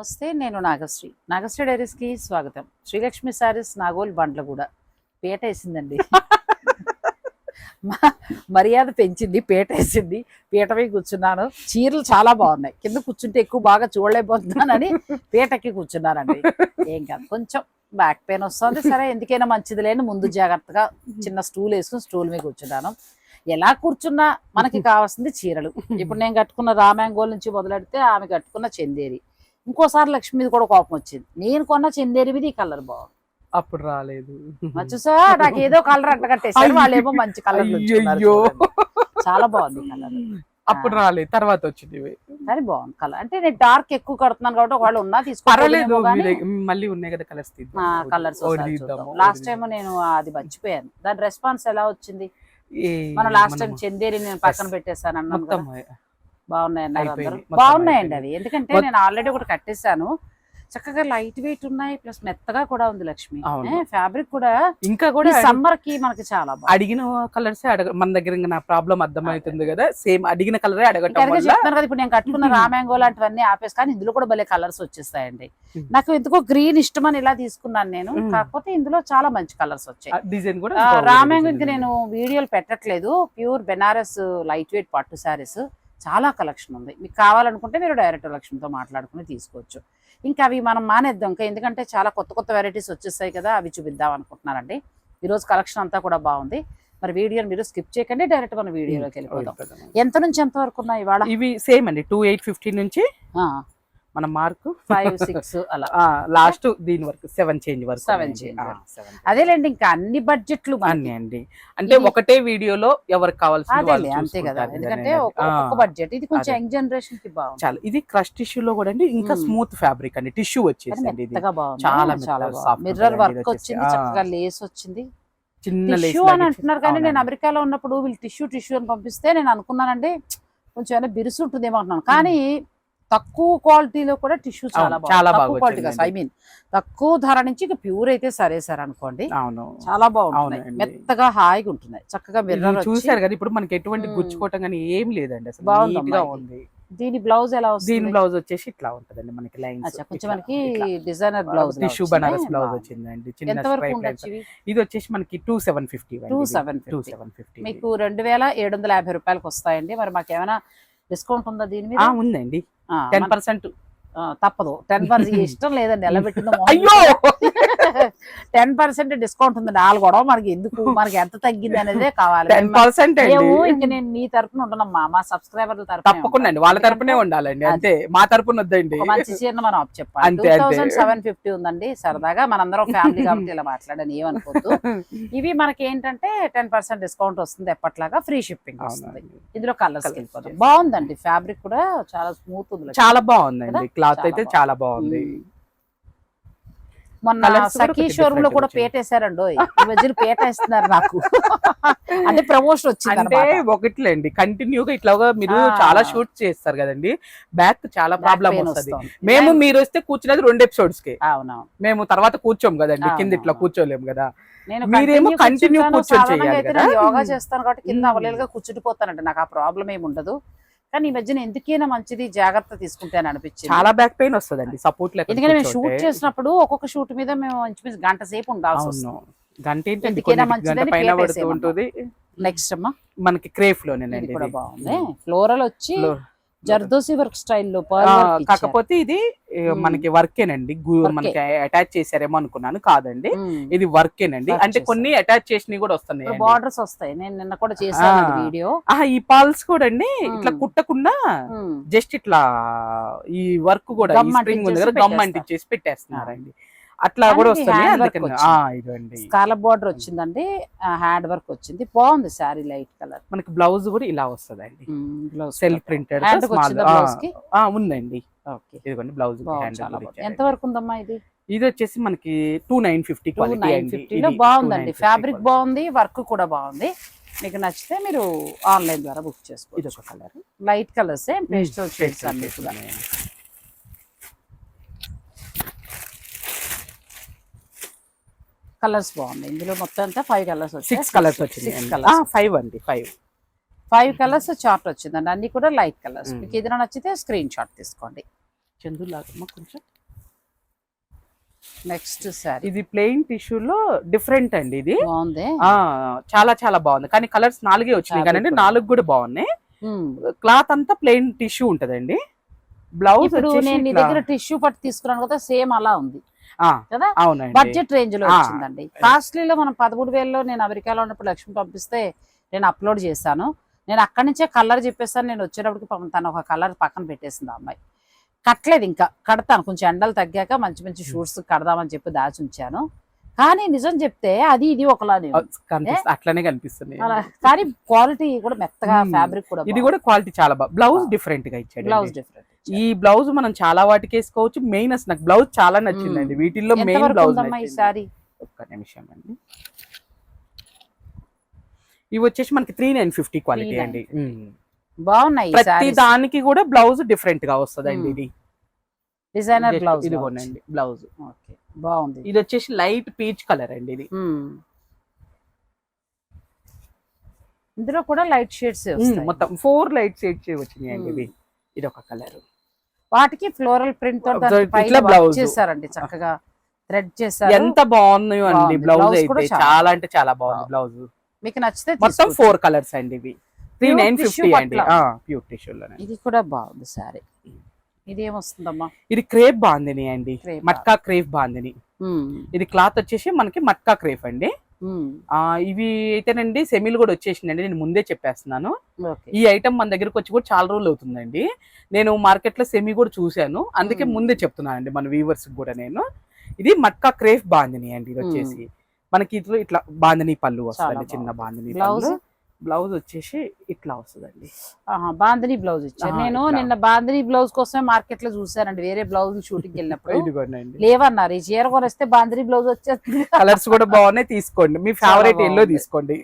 నమస్తే నేను నాగశ్రీ. నాగశ్రీ డైరీస్కి స్వాగతం. శ్రీలక్ష్మి సారీస్ నాగోల్ బండ్లగూడ పీట వేసిందండి. మర్యాద పెంచింది పీట వేసింది. పీట మీద కూర్చున్నాను. చీరలు చాలా బాగున్నాయి. కింద కూర్చుంటే ఎక్కువ బాగా చూడలేకపోతున్నానని పీటకి కూర్చున్నానండి. ఏం కాదు. కొంచెం బ్యాక్ పెయిన్ వస్తుంది. సరే ఎందుకైనా మంచిది లేని ముందు జాగ్రత్తగా చిన్న స్టూల్ వేసుకుని స్టూల్ మీద కూర్చున్నాను. ఎలా కూర్చున్నా మనకి కావాల్సింది చీరలు. ఇప్పుడు నేను కట్టుకున్న రామాంగోల్ నుంచి మొదలెడితే ఆమె కట్టుకున్న చందేరి. ఇంకోసారి లక్ష్మి మీద కూడా కోపం వచ్చింది. నేను కొన్న చందేరి మీద ఈ కలర్ బాగుంది. అప్పుడు రాలేదు. మచ్చుసా నాకు ఏదో కలర్ అంట కట్టేసారు వాళ్ళేమో మంచి కలర్. చాలా బాగుంది కలర్. అప్పుడు రాలేదు. తర్వాత వచ్చింది. కానీ బాగుంది కలర్. అంటే నేను డార్క్ ఎక్కువ కడుతున్నాను కాబట్టి ఒకవేళ ఉన్నా తీసుకోలేదు మళ్ళీ ఉన్నాయి కదా కలర్స్ కలర్స్ లాస్ట్ టైం నేను అది మర్చిపోయాను. దాని రెస్పాన్స్ ఎలా వచ్చింది? మనం లాస్ట్ టైం చందేరి నేను పక్కన పెట్టేస్తాను అన్నాను బాగున్నాయండి అయిపోయింది. అవి. ఎందుకంటే నేను ఆల్రెడీ ఒకటి కట్టేశాను. చక్కగా లైట్ వెయిట్ ఉన్నాయి ప్లస్ మెత్తగా కూడా ఉంది లక్ష్మి. ఫ్యాబ్రిక్ కూడా ఇంకా కూడా సమ్మర్కి మనకి చాలా అడిగిన కలర్స్ అడగ మన దగ్గర ఇంకా నా ప్రాబ్లం అర్థమవుతుంది కదా. సేమ్ అడిగిన కలరే అడగటం చెప్తాను కదా ఇప్పుడు నేను కట్టుకున్న రామాంగో లాంటివన్నీ ఆపేసి కానీ ఇందులో కూడా భలే కలర్స్ వచ్చేస్తాయండి. నాకు ఎందుకో గ్రీన్ ఇష్టమని ఇలా తీసుకున్నాను నేను. కాకపోతే ఇందులో చాలా మంచి కలర్స్ వచ్చాయి. డిజైన్ కూడా ఆ, ఇంకో. నేను వీడియోలు పెట్టట్లేదు. ప్యూర్ బెనారస్ లైట్ వెయిట్ పట్టు శారీస్ చాలా కలెక్షన్ ఉంది. మీకు కావాలనుకుంటే మీరు డైరెక్ట్ లక్ష్మితో మాట్లాడుకుని తీసుకోవచ్చు. ఇంకా అవి మనం మానేద్దాం. ఇంకా ఎందుకంటే చాలా కొత్త కొత్త వెరైటీస్ వచ్చేస్తాయి కదా అవి చూపిద్దాం అనుకుంటున్నానండి. ఈరోజు కలెక్షన్ అంతా కూడా బాగుంది. మరి వీడియోని మీరు స్కిప్ చేయకండి డైరెక్ట్ మన వీడియోలోకి వెళ్ళిపోదాం. ఎంత నుంచి ఎంత వరకు ఉన్నాయి ఇవాళ? ఇవి సేమ్ అండి టూ ఎయిట్ ఫిఫ్టీ నుంచి మన మార్క్? ఫైవ్ సిక్స్ అలా. లాస్ట్ దీని వరకు సెవెన్ చేంజ్ వరకు వరకు. seven. అదేలేండి ఇంకా అన్ని బడ్జెట్లు అన్ని అండి. అంటే ఒకటే వీడియోలో ఎవరికి కావాల్సింది అంతే కదా. ఎందుకంటే. ఒక- బడ్జెట్. ఇది కొంచెం. యంగ్ జనరేషన్కి బాగుంది. చాలా. ఇది క్రష్ టిష్యూ లో కూడా అండి ఇంకా. స్మూత్ ఫ్యాబ్రిక్ అండి. టిష్యూ వచ్చేసింది ఇది. చాలా చాలా మిర్రర్ ఉంటుంది వర్క్ వచ్చింది. చక్కగా. లేస్ వచ్చింది. చిన్న టిష్యూ అని అంటున్నారు కానీ నేను. అమెరికాలో ఉన్నప్పుడు వీళ్ళు టిష్యూ టిష్యూ అని పంపిస్తే నేను అనుకున్నానండి కొంచెం బిరుసు ఉంటుందేమో అంటున్నాను. కానీ తక్కువ క్వాలిటీలో కూడా టిష్యూ చాలా బాగుంది. చాలా బాగా. ఐ మీన్ తక్కువ ధర నుంచి ఇక ప్యూర్ అయితే సరే సార్ అనుకోండి. అవును. చాలా బాగుంటున్నాయి అవునండి. మెత్తగా హాయిగా ఉంటున్నాయి. చక్కగా మిర్రర్ చూసారు కదా ఇప్పుడు మనకి ఎటువంటి. గుచ్చుకోవటం కానీ ఏం లేదండి అసలు. ఇది. ఉంది. దీని బ్లౌజ్ ఎలా దీని వస్తుంది బ్లౌజ్ వచ్చేసి ఇట్లా ఉంటదండి మనకి లైన్స్. అచ్చా కొంచెం మనకి designer blouse tissue Banaras blouse వచ్చిందండి. చిన్న? ఇది వచ్చేసి మనకి two seven fifty two seven two seven fifty మీకు రెండు వేల ఏడు వందల యాభై రూపాయలకి వస్తాయండి. మరి మాకు ఏమైనా డిస్కౌంట్ ఉందా దీని మీద? ఉందండి. టెన్ పర్సెంట్ తప్పదు. టెన్ పర్సెంట్ ఇష్టం లేదండి. ఎలా పెట్టిందో అయ్యో! టెన్ పర్సెంట్ డిస్కౌంట్ ఉంది. నాలుగు గొడవ మనకి ఎందుకు? మనకి ఎంత తగ్గింది అనేది కావాలి. టెన్ పర్సెంట్ ఇంక నేను మీ తరపున ఉండనమ్మా మా సబ్స్క్రైబర్ల తరపున తప్పకుండా అండి. వాళ్ళ తరపునే ఉండాలండి. అంతే. మా తరపున వద్దండి. మంచి చీరను మనం అప్ చెప్పాలి. టూ. థౌసండ్ సెవెన్ ఫిఫ్టీ ఉందండి. సరదాగా మనందరం ఫ్యామిలీ కాబట్టి ఇలా మాట్లాడని ఏమనుకోవద్దు ఇవి మనకి ఏంటంటే టెన్ పర్సెంట్ డిస్కౌంట్ వస్తుంది ఎప్పట్లాగా. ఫ్రీ షిప్పింగ్ వస్తుంది. ఇందులో కలర్స్ Colours. వెళ్ళిపోతాం వచ్చేసి. బాగుందండి. ఫ్యాబ్రిక్ కూడా చాలా స్మూత్ ఉంది. చాలా బాగుందండి? క్లాత్ అయితే. చాలా బాగుంది. మొన్న సఖీ షోరూమ్లో కూడా. పేటేశారండి ఓయ్. ఈ మధ్యన పేట ఇస్తున్నారు నాకు అంటే ప్రమోషన్ వచ్చింది అంటే. ఒకట్లేండి కంటిన్యూగా ఇట్లాగా మీరు. చాలా షూట్ చేస్తారు కదండి బ్యాక్ చాలా ప్రాబ్లం వస్తది. మేము మీరు వస్తే కూర్చున్నది రెండు ఎపిసోడ్స్కి అవునవును మేము తర్వాత కూర్చోం కదండి కింద ఇట్లా. కూర్చోలేము కదా మీరేమో కూర్చుంటాను. కూర్చొని యోగా చేస్తాను కాబట్టి కింద. అవలేలుగా కూర్చుండిపోతానండి నాకు ఆ ప్రాబ్లం ఏమి ఉండదు కానీ ఈ మధ్యన ఎందుకైనా మంచిది జాగ్రత్త తీసుకుంటాను అనిపించింది. చాలా బ్యాక్ పెయిన్ వస్తుందండి సపోర్ట్ ఎందుకంటే మేము షూట్ చేసినప్పుడు ఒక్కొక్క షూట్ మీద మేము ఇంచుమించు గంట సేపు ఉండాల్సి వస్తుంది. గంట. ఉంటుంది. నెక్స్ట్ అమ్మా. మనకి క్రేఫ్ లోనేనండి కూడా. బాగుంది. ఫ్లోరల్ వచ్చి. జర్దోసి వర్క్ స్టైల్లో కాకపోతే ఇది. మనకి వర్కేనండి. మనకి అటాచ్ చేశారేమో అనుకున్నాను కాదండి ఇది వర్కేనండి అంటే. కొన్ని అటాచ్ చేసినవి కూడా వస్తున్నాయి బార్డర్స్ వస్తాయి నేను నిన్న కూడా చేశాను. వీడియో ఈ పాల్స్ కూడా అండి ఇట్లా. కుట్టకుండా జస్ట్ ఇట్లా ఈ వర్క్ కూడా స్ప్రింగ్ ఉంది కదా అంటించేసి గమ్ పెట్టేస్తారు. అంటించేసి పెట్టేస్తున్నారండి అట్లా కూడా ఇది వస్తుంది స్కాలప్ బార్డర్ వచ్చిందండి. హ్యాండ్ వర్క్ వచ్చింది. బాగుంది శారీ లైట్ కలర్ మనకి బ్లౌజ్ కూడా ఇలా సెల్ఫ్ ప్రింటెడ్ హ్యాండ్ వచ్చిందా బ్లౌజ్కి? ఉందండి. ఓకే. ఇదిగోండి బ్లౌజ్ ఎంత వరకు ఉందమ్మా ఇది? ఇది వచ్చేసి మనకి two nine fifty two nine ఫిఫ్టీలో బాగుందండి. ఫ్యాబ్రిక్ బాగుంది వర్క్ కూడా బాగుంది. మీకు నచ్చితే మీరు ఆన్లైన్ ద్వారా బుక్ ఇది చేసుకోవచ్చు ఒక colour light colours pastel shades అన్ని కూడా. కలర్స్ బాగున్నాయి. ఇందులో మొత్తం అంతా ఫైవ్ కలర్స్ వచ్చాయి. సిక్స్ కలర్స్ సిక్స్ వచ్చింది కలర్స్ ఫైవ్ అండి ఫైవ్ ఫైవ్ కలర్స్ చార్ట్ వచ్చిందండి. అన్ని కూడా లైట్ కలర్స్. మీకు ఏదైనా నచ్చితే స్క్రీన్ షాట్ తీసుకోండి. చందు లాగమ్మ కొంచెం. నెక్స్ట్ సారీ ఇది ప్లెయిన్ టిష్యూలో డిఫరెంట్ అండి ఇది. బాగుంది. చాలా చాలా బాగుంది. కానీ కలర్స్ నాలుగే వచ్చినాయి. కానీ. నాలుగు కూడా బాగున్నాయి. క్లాత్ అంతా ప్లెయిన్ టిష్యూ ఉంటదండి. బ్లౌజ్ నేను నీ దగ్గర టిష్యూ పట్టు తీసుకున్నాను కదా సేమ్ అలా ఉంది. కదా? బడ్జెట్ రేంజ్లో. వచ్చిందండి. కాస్ట్లీలో మనం పదమూడు వేలలో నేను అమెరికాలో ఉన్నప్పుడు లక్ష్మి పంపిస్తే నేను అప్లోడ్ చేశాను. నేను అక్కడి నుంచే కలర్ చెప్పేస్తాను నేను వచ్చేటప్పటికి పాపం తను ఒక కలర్ పక్కన పెట్టేసింది అమ్మాయి. కట్టలేదు ఇంకా. కడతాను. కొంచెం ఎండలు తగ్గాక మంచి మంచి షూట్స్ కడదామని చెప్పి దాచి ఉంచాను. కానీ నిజం చెప్తే అది ఇది ఒకలానే అట్లనే కనిపిస్తుంది. కానీ క్వాలిటీ కూడా మెత్తగా. ఫ్యాబ్రిక్ కూడా ఇది కూడా క్వాలిటీ చాలా బాగా బ్లౌజ్. డిఫరెంట్గా ఇచ్చాడు బ్లౌజ్ డిఫరెంట్. ఈ బ్లౌజ్ మనం చాలా వాటికి వేసుకోవచ్చు మెయిన్ అసలు నాకు బ్లౌజ్ చాలా నచ్చిందండి. వీటిల్లో మెయిన్ బ్లౌజ్ ఒక్క నిమిషం అండి ఇవి వచ్చేసి మనకి త్రీ నైన్ ఫిఫ్టీ క్వాలిటీ అండి 3,950. మ్మ్. బాగున్నాయి ప్రతి దానికి కూడా బ్లౌజ్ డిఫరెంట్గా వస్తుందండి మ్మ్. ఇది డిజైనర్ బ్లౌజ్ ఇదిగోనండి బ్లౌజ్ ఓకే బాగుంది ఇది వచ్చేసి లైట్ పీచ్ కలర్ అండి ఇది. ఇందులో కూడా లైట్ షేడ్స్. మొత్తం ఫోర్ లైట్ షేడ్స్ వచ్చినాయి అండి మ్మ్. ఇది ఇది ఒక కలర్ వాటికి ఫ్లోరల్ ప్రింట్తో work చేశారండి చక్కగా థ్రెడ్ చేశారు. ఎంత బాగున్నాయో అండి బాగుంది. బ్లౌజ్ అయితే. చాలా అంటే చాలా బాగుంది బాగుంది. బ్లౌజ్ మీకు నచ్చితే మొత్తం. ఫోర్ కలర్స్ అండి ఇవి. త్రీ నైన్ ఫిఫ్టీ అండి. ప్యూర్ టిష్యూలోనే ఇది కూడా బాగుంది సారీ ఇది ఏమొస్తుందమ్మా? ఇది క్రేప్ బాందిని అండి. మట్కా క్రేప్ బాందిని. ఇది క్లాత్ వచ్చేసి మనకి మట్కా క్రేప్ అండి. ఇవి అయితేనండి సెమీలు కూడా వచ్చేసిందండి నేను ముందే చెప్పేస్తున్నాను. ఈ ఐటమ్ మన దగ్గరకు వచ్చి కూడా చాలా రోజులు అవుతుందండి. నేను మార్కెట్లో సెమీ కూడా చూశాను. అందుకే. ముందే చెప్తున్నానండి మన వీవర్స్ కూడా నేను. ఇది మట్కా క్రేప్ బాందిని అండి ఇది వచ్చేసి. మనకి ఇట్లా ఇట్లా బాందిని పళ్ళు వస్తుంది చిన్న. బాందిని బ్లౌజ్ బ్లౌజ్ వచ్చేసి ఇట్లా వస్తుందండి. ఆహా, బాందిని బ్లౌజ్ ఇచ్చారు. నేను. నిన్న బాందిని బ్లౌజ్ కోసమే మార్కెట్లో చూసానండి వేరే బ్లౌజ్ షూటింగ్ వెళ్ళినప్పుడు. లేవన్నారు ఈ చీర కొనిస్తే బాందిని బ్లౌజ్ వచ్చేస్తుంది. కలర్స్ కూడా బాగున్నాయి తీసుకోండి. మీ ఫేవరెట్ ఎల్లో. తీసుకోండి.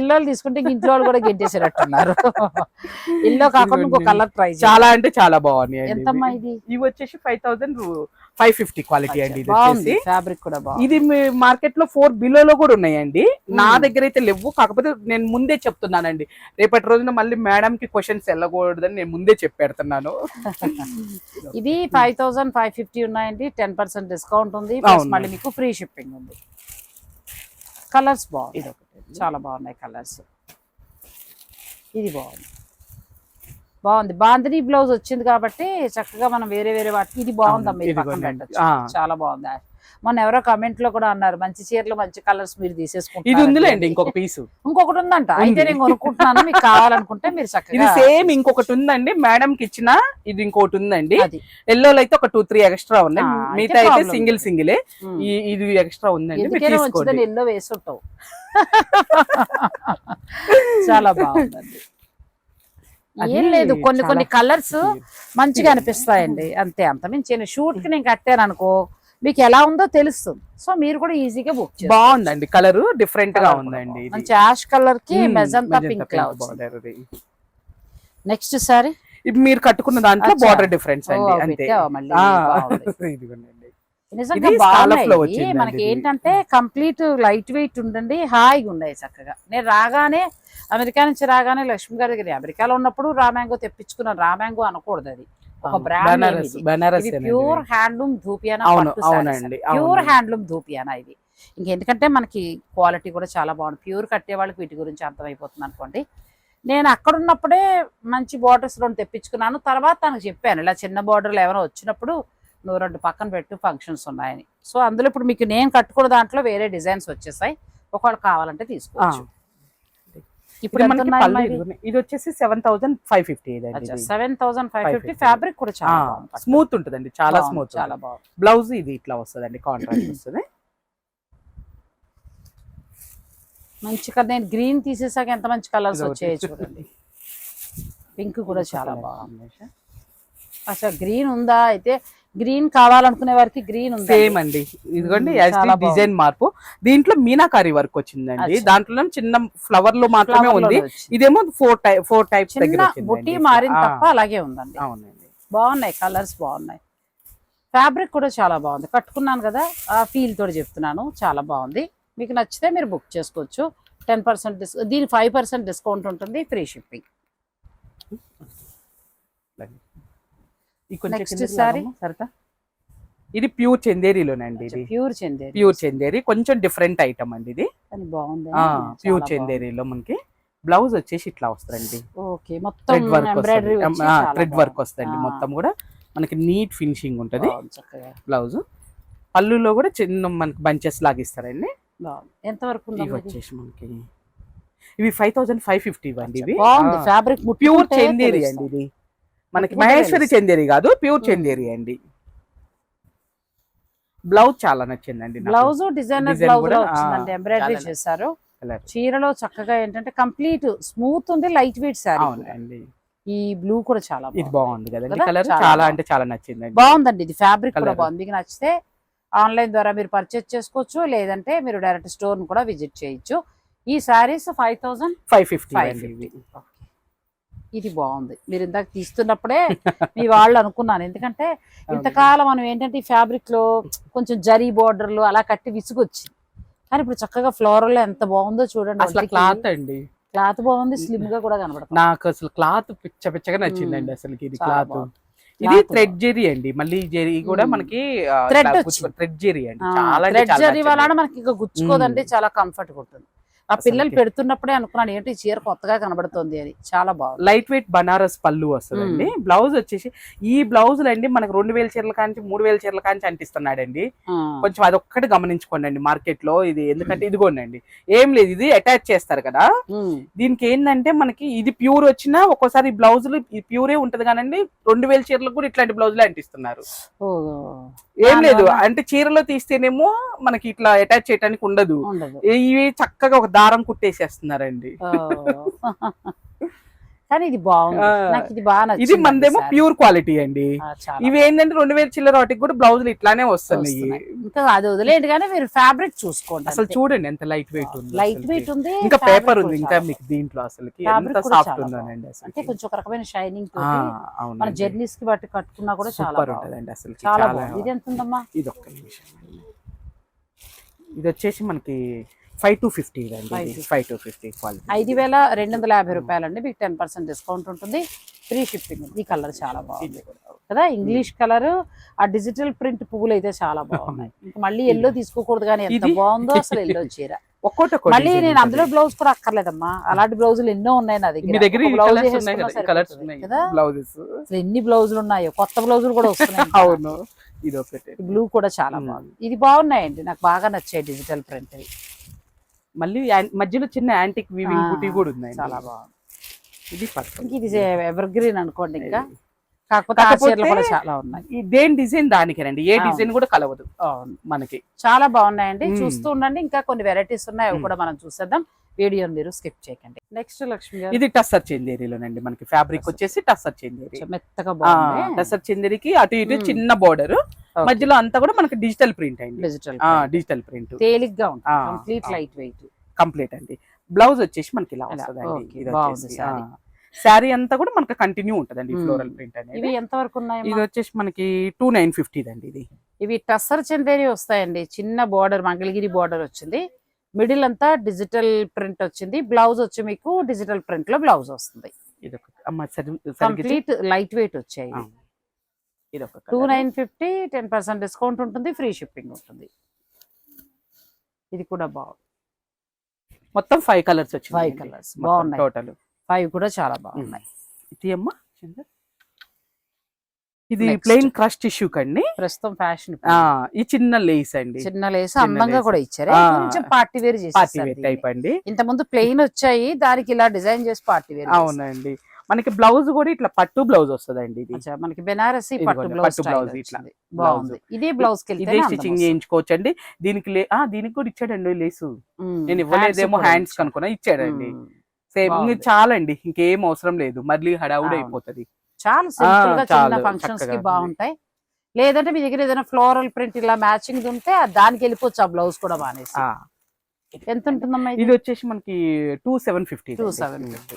ఎల్లో తీసుకుంటే ఇంట్లో వాళ్ళు కూడా గెట్టేసేటట్టున్నారు. ఎల్లో కాకుండా ఇంకో కలర్ ట్రై చాలా అంటే చాలా బాగున్నాయి ఎంతమ్మా. ఇది? ఇవి వచ్చేసి five thousand five fifty quality అండి ఇది వచ్చేసి. ఫ్యాబ్రిక్ కూడా ఇది మీ మార్కెట్లో ఫోర్ బిలోలో కూడా ఉన్నాయండి. నా. దగ్గర అయితే లేవు. కాకపోతే నేను ముందే చెప్తున్నానండి. రేపటి రోజున మళ్ళీ మేడం కి క్వశ్చన్స్ వెళ్ళకూడదని నేను ముందే చెప్పెడుతున్నాను. ఇది ఫైవ్ థౌసండ్ ఫైవ్ ఫిఫ్టీ ఉన్నాయండి. టెన్ పర్సెంట్ డిస్కౌంట్ ఉంది. మళ్ళీ మీకు ఫ్రీ షిప్పింగ్ ఉంది. కలర్స్ బాగుంది ఇది ఒకటి. చాలా బాగున్నాయి కలర్స్. ఇది బాగుంది. బాగుంది. బాందిని బ్లౌజ్ వచ్చింది కాబట్టి చక్కగా మనం వేరే వేరే వాటికి ఇది బాగుందమ్మా ఇది ఇది పక్కన. పెట్టొచ్చు. చాలా బాగుంది. మొన్న ఎవరో కమెంట్లో కూడా అన్నారు మంచి చీరలు మంచి కలర్స్ మీరు ఇది తీసేసుకుంటారు ఉందిలేండి ఇంకొక పీస్ ఇంకొకటి ఉందంట. అయితే. నేను కొనుక్కుంటున్నాను మీకు కావాలనుకుంటే మీరు ఇది చక్కగా సేమ్ ఇంకొకటి ఉందండి. మేడం కి ఇచ్చిన ఇది ఇంకొకటి ఉందండి. అది. ఎల్లోలో అయితే ఒక టూ త్రీ ఎక్స్ట్రా ఉన్నాయి. మిగతా అయితే సింగిల్. సింగిలే ఇది ఎక్స్ట్రా ఉందండి. ఎల్లో వేసుంటావు. చాలా బాగుందండి. ఏం లేదు. కొన్ని కొన్ని కలర్స్ మంచిగా అనిపిస్తాయండి. అంతే అంత మించి షూట్కి నేను కట్టాను అనుకో మీకు ఎలా ఉందో తెలుస్తుంది. సో మీరు కూడా ఈజీగా బుక్ బాగుందండి. కలర్ డిఫరెంట్గా ఉందండి. మంచి యాష్ కలర్కి మెజంతా పింక్. నెక్స్ట్ సారీ ఇది. మీరు కట్టుకున్న దాంట్లో. బార్డర్ డిఫరెన్స్ అండి. అంతే. మనకి. ఏంటంటే కంప్లీట్ లైట్ వెయిట్ ఉండండి హాయిగా ఉన్నాయి చక్కగా. నేను రాగానే అమెరికా నుంచి రాగానే లక్ష్మి గారి దగ్గర అమెరికాలో ఉన్నప్పుడు రామ్యాంగో తెప్పించుకున్నాను. రామ్యాంగో అనకూడదు అది. ఒక బ్రాండ్ ప్యూర్ హ్యాండ్లూమ్ ధూపియానా ప్యూర్. హ్యాండ్లూమ్ ధూపియానా ఇది. ఇంకెందుకంటే మనకి క్వాలిటీ కూడా చాలా బాగుంది. ప్యూర్ కట్టే వాళ్ళకి వీటి గురించి అర్థమైపోతుంది అనుకోండి. నేను అక్కడ ఉన్నప్పుడే మంచి బార్డర్స్ రెండు తెప్పించుకున్నాను. తర్వాత తనకు చెప్పాను ఇలా చిన్న బార్డర్లు ఏమైనా వచ్చినప్పుడు నువ్వు రెండు పక్కన పెట్టు ఫంక్షన్స్ ఉన్నాయని. సో అందులో ఇప్పుడు మీకు నేను కట్టుకున్న దాంట్లో వేరే డిజైన్స్ వచ్చేసాయి. ఒకవేళ కావాలంటే తీసుకోవచ్చు. ఇప్పుడు. ఇది? వచ్చేసి seven thousand five fifty seven thousand five fifty 550. Fabric కూడా చాలా స్మూత్ ఉంటుందండి చాలా స్మూత్ చాలా బాగుంది. బ్లౌజ్ ఇది ఇట్లా వస్తుందండి కాంట్రాక్ట్ వస్తుంది. మంచి కదా నేను గ్రీన్ తీసేసాక ఎంత మంచి కలర్స్. వచ్చాయో చూడండి. పింక్ కూడా చాలా బాగుంది. అసలు గ్రీన్ ఉందా? అయితే గ్రీన్ కావాలనుకునే వారికి గ్రీన్ ఉంది సేమ్ అండి. ఇదిగోండి డిజైన్ మార్పు. దీంట్లో మీనాకారి వర్క్ వచ్చిందండి. దాంట్లో చిన్న ఫ్లవర్లో మాత్రమే ఉంది. ఇదేమో ఫోర్ టైప్ ఫోర్ టైప్స్. బుట్టి మారింది ఆ, తప్ప అలాగే ఉందండి. అవునండి. బాగున్నాయి కలర్స్ బాగున్నాయి. ఫ్యాబ్రిక్ కూడా చాలా బాగుంది. కట్టుకున్నాను కదా ఆ ఫీల్ తోటి చెప్తున్నాను. చాలా బాగుంది. మీకు నచ్చితే మీరు బుక్ చేసుకోవచ్చు. టెన్ పర్సెంట్ డిస్ దీని ఫైవ్ పర్సెంట్ డిస్కౌంట్ ఉంటుంది ఫ్రీ షిప్పింగ్ కొంచెం సరితా. ఇది ప్యూర్ చందేరిలోనండి ఇది. ప్యూర్ చందేరి ప్యూర్ చందేరి కొంచెం డిఫరెంట్ ఐటమ్ అండి ఇది. బాగుంది. ప్యూర్ చందేరిలో మనకి బ్లౌజ్ వచ్చేసి ఇట్లా వస్తుందండి. ఓకే మొత్తం థ్రెడ్ వర్క్ థ్రెడ్ వర్క్ వస్తుంది. మొత్తం కూడా. మనకి నీట్ ఫినిషింగ్ ఉంటది. బ్లౌజ్ పళ్ళులో కూడా చిన్న మనకి బంచెస్ లాగా ఇస్తారండి. బాగుంది. ఎంత వరకు ఇవి ఉందో వచ్చేసి మనకి ఇవి ఫైవ్ థౌసండ్ ఫైవ్ ఫిఫ్టీ ఇవ్వండి ఇవి. ఫ్యాబ్రిక్ ప్యూర్ చందేరి అండి ఇది. మనకి మహేశ్వరి. చందేరి కాదు ప్యూర్. చందేరి అండి బ్లౌజ్ చాలా నచ్చిందండి. బ్లౌజ్ డిజైనర్ బ్లౌజ్ ఎంబ్రాయిడరీ చేశారు. చీరలో చక్కగా ఏంటంటే కంప్లీట్ స్మూత్ ఉంది లైట్ వెయిట్ శారీ అవునండి ఈ బ్లూ కూడా చాలా ఇది బాగుంది కదండి కదా? కలర్ చాలా. అంటే చాలా నచ్చిందండి బాగుందండి ఇది ఫ్యాబ్రిక్ కూడా. బాగుంది మీకు నచ్చితే ఆన్లైన్ ద్వారా మీరు పర్చేస్ చేసుకోవచ్చు లేదంటే మీరు డైరెక్ట్ స్టోర్ కూడా విజిట్ చేయొచ్చు ఈ saris five thousand five fifty ఇది బాగుంది మీరు ఇందాక తీస్తున్నప్పుడే మీ వాళ్ళు అనుకున్నాను ఎందుకంటే ఇంతకాలం మనం ఏంటంటే ఈ ఫ్యాబ్రిక్లో కొంచెం జరీ బోర్డర్లు అలా కట్టి విసుగొచ్చింది కానీ ఇప్పుడు చక్కగా ఫ్లోరల్ ఎంత బాగుందో చూడండి అసలు క్లాత్ అండి క్లాత్ బాగుంది స్లిమ్గా కూడా కనబడుతుంది నాకు అసలు క్లాత్ పిచ్చ పిచ్చగా నచ్చిందండి అసలు ఇది క్లాత్. ఇది థ్రెడ్ జెరీ అండి మళ్ళీ జెరీ కూడా. మనకి వచ్చింది. థ్రెడ్ జెరీ అండి చాలా థ్రెడ్ జరీ వలన. మనకి ఇంకా గుచ్చుకోదండి. చాలా కంఫర్ట్ ఉంటుంది ఆ పిల్లలు. పెడుతున్నప్పుడే అనుకున్నాను ఏంటి చీర కొత్తగా కనబడుతుంది అని. చాలా బాగుంది. లైట్ వెయిట్ బనారస్ పళ్ళు వస్తుందండి. బ్లౌజ్ వచ్చేసి ఈ బ్లౌజులు అండి మనకు రెండు వేల చీరల కాంచి మూడు వేల చీరల కాంచి అంటిస్తున్నాడండి. కొంచెం అదొక్కటి గమనించుకోండి అండి మార్కెట్లో ఇది ఎందుకంటే ఇదిగోండి ఏం లేదు ఇది అటాచ్ చేస్తారు కదా. దీనికి ఏంటంటే మనకి ఇది ప్యూర్ వచ్చినా ఒక్కోసారి బ్లౌజులు ప్యూరే ఉంటది కానండి రెండు వేల చీరలకు కూడా ఇట్లాంటి బ్లౌజులు అంటిస్తున్నారు. ఏం లేదు అంటే చీరలో తీస్తేనేమో మనకి ఇట్లా అటాచ్ చేయడానికి ఉండదు. ఉండదు. ఇవి చక్కగా ఒక దారం కుట్టేసేస్తున్నారండి. కానీ ఇది బాగుంది. నాకు ఇది బాగా ఇది మనదేమో ప్యూర్ క్వాలిటీ అండి. ఇవి ఏంటంటే రెండు వేల చిల్లర వాటికి కూడా బ్లౌజులు ఇట్లానే వస్తున్నాయి. ఇంకా అది వదిలేండి కానీ మీరు ఫ్యాబ్రిక్ చూసుకోండి అసలు చూడండి ఎంత లైట్ వెయిట్ ఉంది లైట్. వెయిట్ ఉంది ఇంకా పేపర్ ఉంది ఇంకా మీకు దీంట్లో కూడా సాఫ్ట్. అసలు అంటే కొంచెం ఒక రకమైన షైనింగ్ మన. జర్నీస్కి బట్టి కట్టుకున్నా కూడా చాలా సూపర్. ఉంటదండి అసలు చాలా ఇది ఎంత ఉందమ్మా? ఇది ఒక్క నిమిషం. ఇది వచ్చేసి మనకి ఫైవ్ టు ఫిఫ్టీ అండి 550. Five two fifty. క్వాలిటీ. ఐదు వేల రెండు వందల యాభై రూపాయలండి. మీకు టెన్ పర్సెంట్ డిస్కౌంట్ ఉంటుంది. ఫ్రీ షిప్పింగ్ ఈ కలర్ చాలా బాగుంది. కదా? ఇంగ్లీష్ కలర్ ఆ డిజిటల్ ప్రింట్ పువ్వులు అయితే చాలా బాగున్నాయి. ఇంకా మళ్ళీ ఎల్లో తీసుకోకూడదు కానీ ఎంత? బాగుందో అసలు ఎల్లో చీర. ఒక్కోటి ఒక్కో మళ్ళీ నేను. అందులో బ్లౌజ్ కూడా అక్కర్లేదమ్మా. అలాంటి బ్లౌజులు ఎన్నో ఉన్నాయి నా దగ్గర. కదా? బ్లౌజెస్. అసలు ఎన్ని బ్లౌజులు ఉన్నాయో. కొత్త బ్లౌజులు కూడా వస్తున్నాయి. అవును. ఇది ఒకటి బ్లూ కూడా చాలా. బాగుంది. ఇది బాగున్నాయండి. నాకు బాగా నచ్చాయి డిజిటల్ ప్రింట్ మళ్ళీ మధ్యలో చిన్న యాంటిక్ వీవింగ్ బుటీ కూడా ఉంది చాలా బాగుంది. ఇది ఇది ఎవర్ గ్రీన్ అనుకోండి ఇంకా. కాకపోతే చాలా ఉన్నాయి. దేని డిజైన్ దానికేనండి. ఏ. డిజైన్ కూడా కలవదు. మనకి. చాలా బాగున్నాయండి. చూస్తూ ఉండండి. ఇంకా కొన్ని వెరైటీస్ ఉన్నాయి. అవి. కూడా మనం చూసేద్దాం. వీడియోని మీరు స్కిప్ చేయకండి. నెక్స్ట్ లక్ష్మి గారు. ఇది టస్సర్ చందేరిలోనండి మనకి ఫ్యాబ్రిక్ వచ్చేసి టస్సర్ చందేరి. మెత్తగా బాగుంది. టస్సర్ చందేరికి అటు ఇటు. చిన్న బోర్డర్. మధ్యలో అంతా కూడా మనకి డిజిటల్ ప్రింట్ అండి. Digital digital print. తేలిగ్గా ఉంటుంది. కంప్లీట్. Light weight. కంప్లీట్ అండి. బ్లౌజ్ వచ్చేసి మనకి ఇలా saree. శారీ అంతా కూడా మనకి కంటిన్యూ ఉంటదండి. ఫ్లోరల్ ప్రింట్ అనేది. ఇవి ఎంత వరకు ఉన్నాయి ఇది వచ్చేసి మనకి టూ నైన్ ఫిఫ్టీ అండి ఇది. ఇవి టస్సర్ చందేరి వస్తాయండి. చిన్న బార్డర్ మంగళగిరి బార్డర్ వచ్చింది. మిడిల్ అంతా డిజిటల్ ప్రింట్ వచ్చింది బ్లౌజ్ వచ్చి మీకు డిజిటల్ ప్రింట్లో బ్లౌజ్ వస్తుంది. కంప్లీట్ లైట్ వెయిట్ వచ్చాయి two. Nine fifty ten percent discount ఉంటుంది ఫ్రీ షిప్పింగ్ ఉంటుంది ఇది కూడా బాగుంది మొత్తం ఫైవ్ కలర్స్ వచ్చింది Five colours. బాగున్నాయి. టోటల్ ఫైవ్ కూడా చాలా బాగున్నాయి ఇది అమ్మ. ఇది. ప్లెయిన్ క్రష్ టిష్యూ కండి. ప్రస్తుతం ఫ్యాషన్ ఈ చిన్న లేస్ అండి. చిన్న లేస్ అందంగా. కూడా ఇచ్చారు. కొంచెం party wear party wear type అండి. ఇంత ముందు ప్లెయిన్ వచ్చాయి దానికి ఇలా డిజైన్ చేసి పార్టీ వేర్ అవునండి. మనకి బ్లౌజ్ కూడా ఇట్లా పట్టు బ్లౌజ్ వస్తుందండి ఇది. మనకి బెనారసి పట్టు బ్లౌజ్ blouse ఇట్లా. బాగుంది. ఇదే బ్లౌజ్కి ఇదే స్టిచ్చింగ్ చేయించుకోవచ్చు అండి దీనికి లే ఆ దీనికి కూడా ఇచ్చాడండి లేసు. నేను ఇవ్వలేదేమో హ్యాండ్స్ కనుక్కున్నా ఇచ్చాడండి. సేమ్ బాగుంది. చాలా అండి ఇంకేం అవసరం లేదు. మళ్ళీ హడావుడి. అయిపోతది. చాలా సింపుల్గా చిన్న చాలు, ఫంక్షన్స్కి. బాగుంటాయి. లేదంటే మీ దగ్గర ఏదైనా ఫ్లోరల్ ప్రింట్ ఇలా మ్యాచింగ్ ఉంటే దానికి వెళ్ళిపోవచ్చు ఆ బ్లౌజ్ కూడా మానేసి. ఆ, ఎంత ఉంటుందమ్మా ఇది? వచ్చేసి మనకి two seven fifty two seven fifty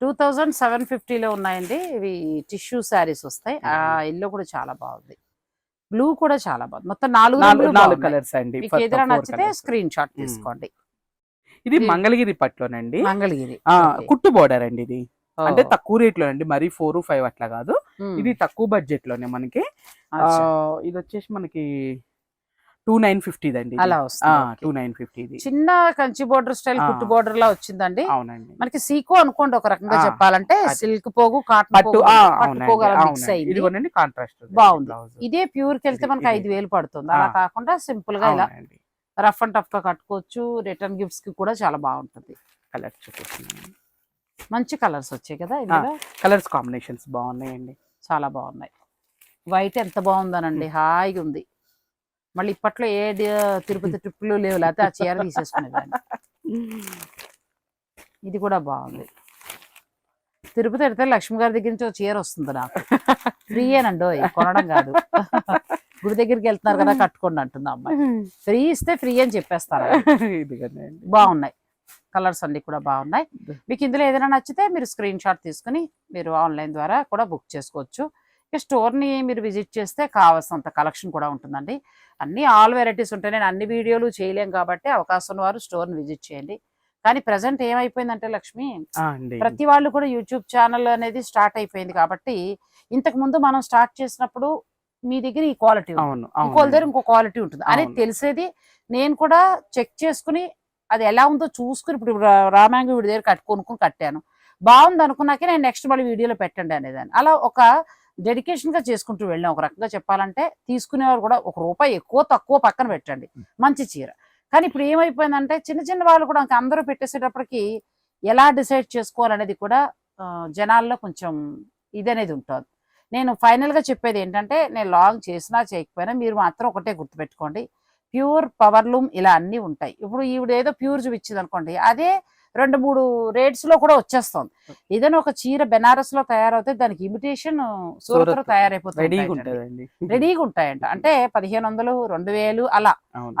two thousand seven ఫిఫ్టీలో ఉన్నాయండి. ఇవి టిష్యూ శారీస్ వస్తాయి. ఆ ఎల్లో కూడా చాలా బాగుంది. బ్లూ కూడా చాలా బాగుంది. మొత్తం నాలుగు నాలుగు. కలర్స్ అండి. ఏదైనా నచ్చితే. Screenshot. తీసుకోండి. ఇది మంగళగిరి పట్టులోనండి. మంగళగిరి. కుట్టు బోర్డర్ అండి ఇది. అంటే తక్కువ రేట్లో అండి మరీ ఫోర్ ఫైవ్ అట్లా కాదు. ఇది తక్కువ బడ్జెట్లోనే మనకి. ఇది వచ్చేసి మనకి టూ నైన్ ఫిఫ్టీ అండి అలా వస్తుంది. టూ నైన్ ఫిఫ్టీ చిన్న కంచి బోర్డర్ స్టైల్. కుట్టు బోర్డర్ లా వచ్చిందండి. అవునండి. మనకి సీకో అనుకోండి ఒక రకంగా చెప్పాలంటే. సిల్క్ పోగు కాటన్ మిక్స్ అయింది. కాంట్రాస్ట్ బాగుంది. ఇదే ప్యూర్కి వెళ్తే మనకి. ఐదు వేలు పడుతుంది. అలా. కాకుండా సింపుల్గా ఇలా రఫ్ అండ్ టఫ్గా కట్టుకోవచ్చు. రిటర్న్ గిఫ్ట్స్కి కూడా చాలా బాగుంటుంది. కలర్ చూపిస్తున్నాను. మంచి కలర్స్ వచ్చాయి కదా కలర్స్ కాంబినేషన్స్ బాగున్నాయండి. చాలా బాగున్నాయి. వైట్ ఎంత బాగుందనండి హాయిగా ఉంది. మళ్ళీ ఇప్పట్లో ఏ తిరుపతి ట్రిప్పులు లేవు లేకపోతే ఆ చీర తీసేసుకునేదాన్ని. ఇది కూడా బాగుంది. తిరుపతి వెళ్తే లక్ష్మి గారి దగ్గర నుంచి ఒక చీర వస్తుంది నాకు. ఫ్రీ అనండి ఓయ్, కొనడం కాదు. గుడి దగ్గరికి వెళ్తున్నారు కదా కట్టుకోండి అంటుంది అమ్మాయి. ఫ్రీ ఇస్తే ఫ్రీ అని చెప్పేస్తారు బాగున్నాయి. కలర్స్ అన్ని కూడా బాగున్నాయి. మీకు ఇందులో ఏదైనా నచ్చితే మీరు స్క్రీన్ షాట్ తీసుకుని మీరు ఆన్లైన్ ద్వారా కూడా బుక్ చేసుకోవచ్చు. ఇక స్టోర్ని మీరు విజిట్ చేస్తే కావాల్సినంత కలెక్షన్ కూడా ఉంటుందండి. అన్ని ఆల్ వెరైటీస్ ఉంటాయి నేను అన్ని వీడియోలు చేయలేం కాబట్టి అవకాశం ఉన్న వారు స్టోర్ని విజిట్ చేయండి. కానీ ప్రజెంట్ ఏమైపోయిందంటే లక్ష్మి ప్రతి వాళ్ళు కూడా యూట్యూబ్ ఛానల్ అనేది స్టార్ట్ అయిపోయింది కాబట్టి ఇంతకు ముందు మనం స్టార్ట్ చేసినప్పుడు మీ దగ్గర ఈ క్వాలిటీ ఇంకో దగ్గర ఇంకో క్వాలిటీ ఉంటుంది. అనేది. తెలిసేది నేను కూడా చెక్ చేసుకుని అది ఎలా ఉందో చూసుకుని ఇప్పుడు రామాంగ వీడి దగ్గర కట్టు కొనుక్కుని కట్టాను. బాగుంది అనుకున్నాకే నేను నెక్స్ట్ మళ్ళీ వీడియోలో పెట్టండి అనేదాన్ని. అలా ఒక డెడికేషన్గా చేసుకుంటూ వెళ్ళాం. ఒక రకంగా చెప్పాలంటే తీసుకునేవారు కూడా ఒక రూపాయి ఎక్కువ తక్కువ పక్కన పెట్టండి. మంచి చీర. కానీ ఇప్పుడు ఏమైపోయిందంటే చిన్న చిన్న వాళ్ళు కూడా ఇంక అందరూ పెట్టేసేటప్పటికి ఎలా డిసైడ్ చేసుకోవాలనేది కూడా జనాల్లో కొంచెం ఇది అనేది ఉంటుంది. నేను final గా చెప్పేది ఏంటంటే నేను లాంగ్ చేసినా చేయకపోయినా మీరు మాత్రం ఒకటే గుర్తుపెట్టుకోండి. ప్యూర్ పవర్ లూమ్ ఇలా అన్నీ ఉంటాయి. ఇప్పుడు ఈవిడ ఏదో ప్యూర్ చూపించింది అనుకోండి అదే రెండు మూడు రేట్స్లో కూడా వచ్చేస్తుంది. ఏదైనా ఒక చీర బెనారస్లో తయారవుతే దానికి ఇమిటేషన్ సూరత్లో సూరత్ తయారైపోతుంది రెడీగా ఉంటాయంట. అంటే పదిహేను వందలు రెండు వేలు అలా.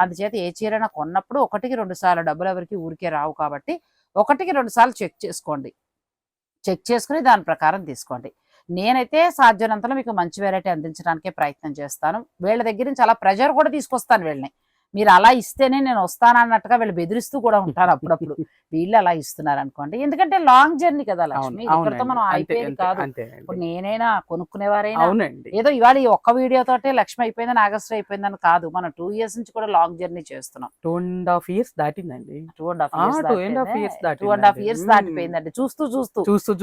అందుచేత ఏ చీరైనా కొన్నప్పుడు ఒకటికి రెండు సార్లు డబ్బులు ఎవరికి ఊరికే రావు కాబట్టి ఒకటికి రెండు సార్లు చెక్ చేసుకోండి. చెక్ చేసుకుని దాని ప్రకారం తీసుకోండి. నేనైతే సాధ్యమైనంతలో మీకు మంచి వెరైటీ అందించడానికే ప్రయత్నం చేస్తాను. వీళ్ళ దగ్గర నుంచి అలా ప్రెజర్ కూడా తీసుకొస్తాను వీళ్ళని. మీరు అలా ఇస్తేనే నేను వస్తాను అన్నట్టుగా వీళ్ళు బెదిరిస్తూ కూడా ఉంటారు అప్పుడప్పుడు. వీళ్ళు అలా ఇస్తున్నారు అనుకోండి ఎందుకంటే లాంగ్ జర్నీ కదా లక్ష్మి. ఇక్కడితో. మనం అయిపోయేది కాదు. ఇప్పుడు నేనైనా కొనుక్కునేవారైనా ఏదో ఇవాళ ఈ ఒక్క వీడియో తోటే లక్ష్మి అయిపోయింది నాగశ్రీ అయిపోయిందని కాదు. మనం టూ ఇయర్స్ నుంచి కూడా లాంగ్ జర్నీ చేస్తున్నాం. Two and half years దాటిందండి. Two and half years two and half. Years. దాటిపోయిందండి. చూస్తూ చూస్తూ. చూస్తూ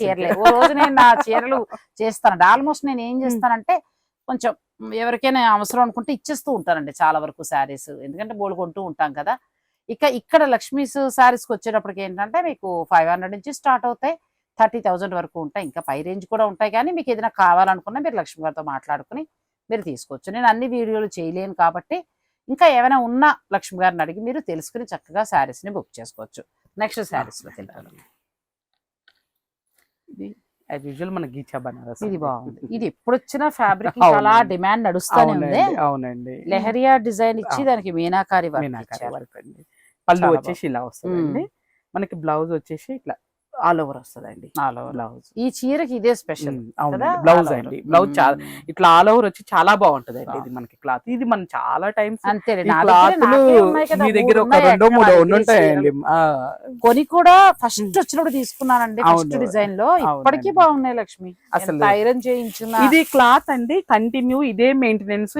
చీరలే. ఓ రోజు నేను నా చీరలు చేస్తానండి. ఆల్మోస్ట్ నేను ఏం చేస్తానంటే కొంచెం ఎవరికైనా అవసరం అనుకుంటే ఇచ్చేస్తూ ఉంటానండి చాలా వరకు శారీస్. ఎందుకంటే బోల్డ్ కొంటూ ఉంటాం కదా. ఇక ఇక్కడ లక్ష్మీస్ శారీస్కి వచ్చేటప్పటికి ఏంటంటే మీకు ఫైవ్ హండ్రెడ్ నుంచి స్టార్ట్ అవుతాయి. థర్టీ థౌజండ్ వరకు ఉంటాయి. ఇంకా పై రేంజ్ కూడా ఉంటాయి కానీ మీకు ఏదైనా కావాలనుకున్నా మీరు లక్ష్మి గారితో మాట్లాడుకుని మీరు తీసుకోవచ్చు. నేను అన్ని వీడియోలు చేయలేను కాబట్టి ఇంకా ఏమైనా ఉన్నా లక్ష్మి గారిని అడిగి మీరు తెలుసుకుని చక్కగా శారీస్ని బుక్ చేసుకోవచ్చు. నెక్స్ట్ శారీస్లోకి వెళ్తాను యాజ్ యూజువల్ మన గీచా బనారస్ ఇది. బాగుంది ఇది ఎప్పుడు వచ్చిన ఫ్యాబ్రిక్. చాలా డిమాండ్ నడుస్తూనే ఉంది అవునండి లెహరియా డిజైన్ ఇచ్చి. దానికి మీనాకారి మీనాకారి. వర్క్ అండి పళ్ళు వచ్చేసి ఇలా వస్తుందండి మనకి బ్లౌజ్ వచ్చేసి ఇట్లా ఆల్ ఓవర్ వస్తుందండి. బ్లౌజ్. ఈ చీరకి ఇదే స్పెషల్ బ్లౌజ్ అండి. బ్లౌజ్ చాలా ఇట్లా ఆల్ ఓవర్ వచ్చి చాలా బాగుంటది అండి ఇది మనకి క్లాత్. ఇది మనం చాలా టైమ్స్ అంతే మీ దగ్గర ఒక రెండో మూడో ఆ, కొని కూడా ఫస్ట్ వచ్చినప్పుడు తీసుకున్నానండి ఫస్ట్. డిజైన్లో ఇప్పటికీ. బాగున్నాయి లక్ష్మి. అసలు ఐరన్ చేయించిన ఇది క్లాత్ అండి. కంటిన్యూ ఇదే మెయింటెనెన్స్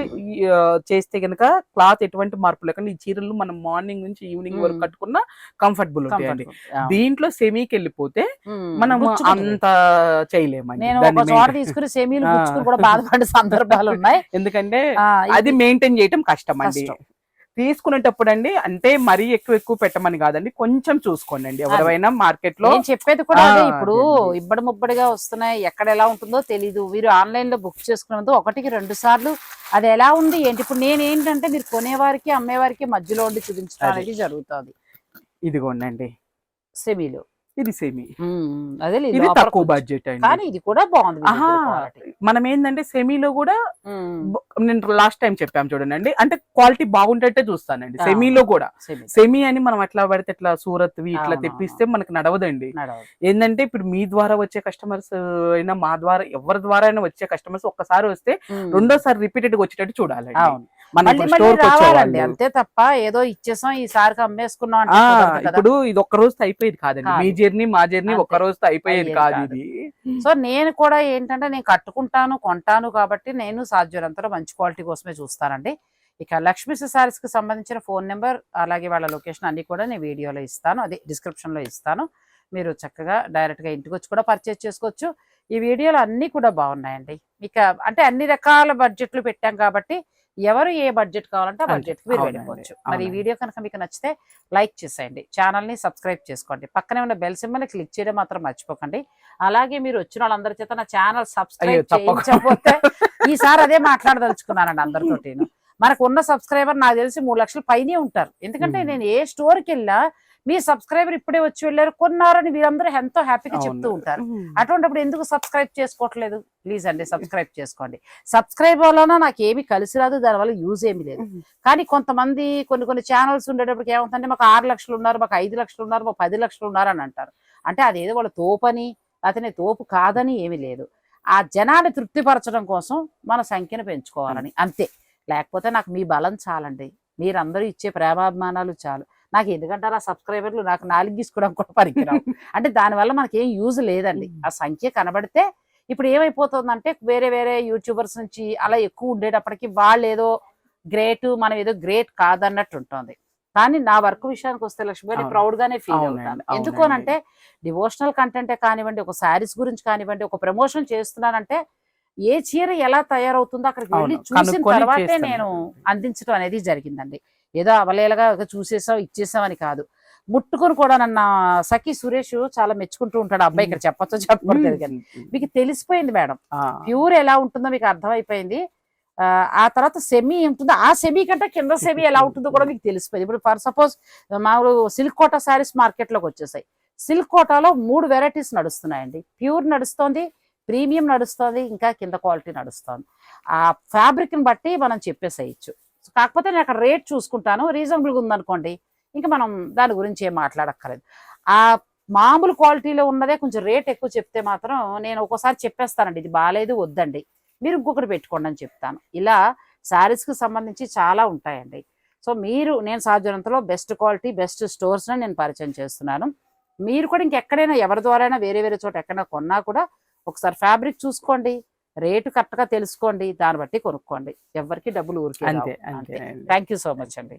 చేస్తే గనక క్లాత్ ఎటువంటి మార్పు లేకుండా ఈ చీరలు మనం మార్నింగ్ నుంచి ఈవినింగ్ వరకు. కట్టుకున్నా కంఫర్టబుల్ ఉంటాయండి. దీంట్లో సెమీకి వెళ్ళిపోతే మ్మ్. మనం. అంత చేయలేమండి. నేను ఒక చోట తీసుకుని సెమీలు కూడా బాధపడే సందర్భాలు ఉన్నాయి. ఎందుకంటే అది మెయింటైన్ చేయటం కష్టం. అండి. తీసుకునేటప్పుడు అండి అంటే మరీ ఎక్కువ ఎక్కువ పెట్టమని కాదండి కొంచెం చూసుకోండి అండి ఎవరైనా మార్కెట్లో చెప్పేది కూడా ఇప్పుడు. ఇబ్బడి ముబ్బడిగా వస్తున్నాయి ఎక్కడ ఎలా ఉంటుందో తెలీదు. మీరు ఆన్లైన్లో బుక్ చేసుకున్నందుకు ఒకటికి రెండు సార్లు అది ఎలా ఉంది ఏంటి? ఇప్పుడు నేను ఏంటంటే మీరు కొనేవారికి అమ్మేవారికి మధ్యలో ఉండి చూపించడం. అనేది జరుగుతుంది. ఇదిగోండి సెమీలో. ఇది సెమీ అదే ఇది తక్కువ. బడ్జెట్ అండి ఇది కూడా బాగుంది. మనం ఏంటంటే సెమీలో కూడా నేను లాస్ట్ టైం చెప్పాం చూడండి అంటే క్వాలిటీ బాగుంటట్టే చూస్తానండి. సెమీలో కూడా. సెమీ అని మనం ఎట్లా పడితే ఎట్లా సూరత్ ఇట్లా. తెప్పిస్తే మనకు నడవదండి నడవదు. ఏంటంటే ఇప్పుడు మీ ద్వారా వచ్చే కస్టమర్స్ అయినా మా ద్వారా ఎవరి ద్వారా అయినా వచ్చే కస్టమర్స్ ఒక్కసారి వస్తే రెండోసారి రిపీటెడ్గా వచ్చేటట్టు చూడాలండి మళ్ళీ మళ్ళీ రావాలండి అంతే తప్ప ఏదో ఇచ్చేసాం ఈసారికి అమ్మేసుకున్నాం ఆ, కుదరదు కదా. ఇప్పుడు ఇది ఒక్క రోజుతో అయిపోయేది కాదండి కాదు. మీ జర్నీ మా జర్నీ. ఒక్క రోజుతో అయిపోయేది కాదు. ఇది సో నేను కూడా ఏంటంటే నేను కట్టుకుంటాను కొంటాను కాబట్టి నేను సాధ్యమైనంతలో మంచి క్వాలిటీ కోసమే చూస్తానండి ఇక లక్ష్మీ సారీస్కి సంబంధించిన ఫోన్ నెంబర్ అలాగే వాళ్ళ లొకేషన్ అన్ని కూడా నేను వీడియోలో ఇస్తాను అదే description లో ఇస్తాను మీరు చక్కగా direct గా ఇంటికి వచ్చి కూడా పర్చేస్ చేసుకోవచ్చు ఈ వీడియోలు అన్నీ కూడా బాగున్నాయండి ఇక అంటే అన్ని రకాల బడ్జెట్లు పెట్టాం కాబట్టి ఎవరు ఏ బడ్జెట్ కావాలంటే ఆ. బడ్జెట్ మీరు. వెళ్ళిపోవచ్చు మరి ఈ. వీడియో కనుక మీకు నచ్చితే లైక్ చేసేయండి ఛానల్ని సబ్స్క్రైబ్ చేసుకోండి పక్కనే ఉన్న బెల్ సింబల్ క్లిక్ చేయడం మాత్రం మర్చిపోకండి అలాగే మీరు వచ్చిన వాళ్ళందరి చేత నా ఛానల్ సబ్స్క్రైబ్. చేయించకపోతే ఈసారి అదే మాట్లాడదలుచుకున్నానండి అందరితోటి మనకు ఉన్న సబ్స్క్రైబర్ నాకు తెలిసి మూడు లక్షల పైనే ఉంటారు ఎందుకంటే. నేను ఏ స్టోర్కి వెళ్ళా మీ సబ్స్క్రైబర్ ఇప్పుడే వచ్చి వెళ్ళారు కొన్నారని వీరందరూ ఎంతో హ్యాపీగా చెప్తూ ఉంటారు. అటువంటిప్పుడు ఎందుకు సబ్స్క్రైబ్ చేసుకోవట్లేదు? ప్లీజ్ అండి సబ్స్క్రైబ్ చేసుకోండి. సబ్స్క్రైబ్ వలన నాకు ఏమి కలిసి రాదు దానివల్ల యూజ్ ఏమి లేదు. కానీ కొంతమంది కొన్ని కొన్ని ఛానల్స్ ఉండేటప్పటికి ఏమవుతుందంటే మాకు ఆరు లక్షలు ఉన్నారు మాకు ఐదు లక్షలు ఉన్నారు మాకు పది లక్షలు ఉన్నారు అని అంటారు. అంటే అదేదో వాళ్ళ తోపని అతని తోపు కాదని ఏమీ లేదు. ఆ జనాన్ని తృప్తిపరచడం కోసం మన సంఖ్యను పెంచుకోవాలని అంతే. లేకపోతే నాకు మీ బలం చాలండి. మీరందరూ ఇచ్చే ప్రేమాభిమానాలు చాలు. నాకు ఎందుకంటే ఆ సబ్స్క్రైబర్లు నాకు నాలుగు గీసుకోవడం కూడా పనికిరావు అంటే దానివల్ల మనకి ఏం యూజ్ లేదండి ఆ సంఖ్య కనబడితే ఇప్పుడు ఏమైపోతుందంటే వేరే వేరే యూట్యూబర్స్ నుంచి అలా ఎక్కువ ఉండేటప్పటికి వాళ్ళు ఏదో గ్రేట్ మనం ఏదో గ్రేట్ కాదన్నట్టు ఉంటుంది కానీ నా వర్క్ విషయానికి వస్తే లక్ష్మి గారు. ప్రౌడ్ గానే ఫీల్ అవుతాను అవునండి. ఎందుకు అని అంటే డివోషనల్ కంటెంటే కానివ్వండి ఒక శారీస్ గురించి కానివ్వండి ఒక ప్రమోషన్ చేస్తున్నానంటే ఏ చీర ఎలా తయారవుతుందో అక్కడికి వెళ్ళి చూసిన తర్వాతే. నేను అందించడం అనేది జరిగిందండి ఏదో అవలేలగా చూసేసాం ఇచ్చేసాం అని కాదు. ముట్టుకొని కూడా నన్న సఖి సురేష్ చాలా మెచ్చుకుంటూ ఉంటాడు. అబ్బాయి ఇక్కడ చెప్పచ్చో చెప్పకూడదు కానీ. మీకు తెలిసిపోయింది మేడం. ప్యూర్ ఎలా ఉంటుందో మీకు అర్థమైపోయింది. ఆ, ఆ తర్వాత సెమీ ఉంటుందో ఆ సెమీ కంటే కింద సెమీ ఎలా ఉంటుందో కూడా మీకు తెలిసిపోయింది. ఇప్పుడు ఫర్ సపోజ్ మామూలు సిల్క్ కోటా శారీస్ మార్కెట్లోకి వచ్చేసాయి. సిల్క్ కోటాలో మూడు వెరైటీస్ నడుస్తున్నాయండి. ప్యూర్ నడుస్తోంది ప్రీమియం నడుస్తోంది ఇంకా కింద క్వాలిటీ నడుస్తోంది. ఆ ఫ్యాబ్రిక్ని బట్టి మనం చెప్పేసేయచ్చు. కాకపోతే నేను అక్కడ రేట్ చూసుకుంటాను. రీజనబుల్గా ఉందనుకోండి ఇంకా మనం దాని గురించి ఏం మాట్లాడక్కర్లేదు. ఆ మామూలు క్వాలిటీలో ఉన్నదే కొంచెం రేట్ ఎక్కువ చెప్తే మాత్రం నేను ఒక్కోసారి చెప్పేస్తానండి ఇది బాగాలేదు వద్దండి. మీరు ఇంకొకటి పెట్టుకోండి అని చెప్తాను. ఇలా శారీస్కి సంబంధించి చాలా ఉంటాయండి. సో మీరు నేను సాధ్యనంతలో బెస్ట్ క్వాలిటీ బెస్ట్ స్టోర్స్ని నేను పరిచయం చేస్తున్నాను. మీరు కూడా ఇంకెక్కడైనా ఎవరి ద్వారా వేరే వేరే చోట ఎక్కడైనా కొన్నా కూడా ఒకసారి ఫ్యాబ్రిక్ చూసుకోండి. రేటు కరెక్ట్గా తెలుసుకోండి దాన్ని బట్టి కొనుక్కోండి. ఎవరికి డబ్బులు ఊరికే అంతే అంతే థ్యాంక్ యూ సో మచ్ అండి.